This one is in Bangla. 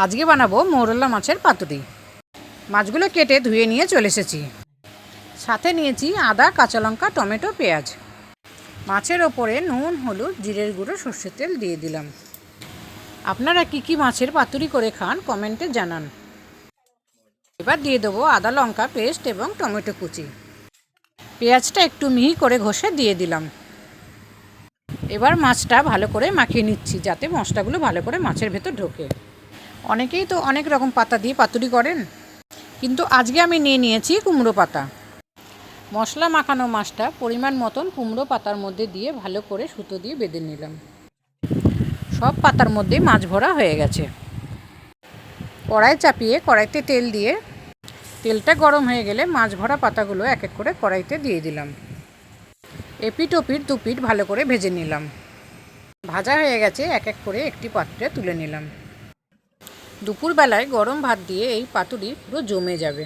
আজকে বানাবো মৌরলা মাছের পাতুরি মাছগুলো কেটে ধুয়ে নিয়ে চলে এসেছি। সাথে নিয়েছি আদা, কাঁচা লঙ্কা, টমেটো, পেঁয়াজ। মাছের ওপরে নুন, হলুদ, জিরের গুঁড়ো, সর্ষের তেল দিয়ে দিলাম। আপনারা কি কি মাছের পাতুরি করে খান কমেন্টে জানান। এবার দিয়ে দেবো আদা, লঙ্কা, পেস্ট এবং টমেটো কুচি। পেঁয়াজটা একটু মিহি করে ঘষে দিয়ে দিলাম। এবার মাছটা ভালো করে মাখিয়ে নিচ্ছি যাতে মশলাগুলো ভালো করে মাছের ভেতর ঢোকে। অনেকেই তো অনেক রকম পাতা দিয়ে পাতুরি করেন। কিন্তু আজকে আমি নিয়ে নিয়েছি কুমড়ো পাতা। মশলা মাখানো মাছটা পরিমাণ মতন কুমড়ো পাতার মধ্যে দিয়ে ভালো করে সুতো দিয়ে বেঁধে নিলাম। সব পাতার মধ্যে মাছ ভরা হয়ে গেছে। কড়াই চাপিয়ে কড়াইতে তেল দিয়ে তেলটা গরম হয়ে গেলে মাছ ভরা পাতাগুলো এক এক করে কড়াইতে দিয়ে দিলাম। এপিট ওপিট দুপিট ভালো করে ভেজে নিলাম। ভাজা হয়ে গেছে, এক এক করে একটি পাত্রে তুলে নিলাম। দুপুরবেলায় গরম ভাত দিয়ে এই পাতুরি পুরো জমে যাবে।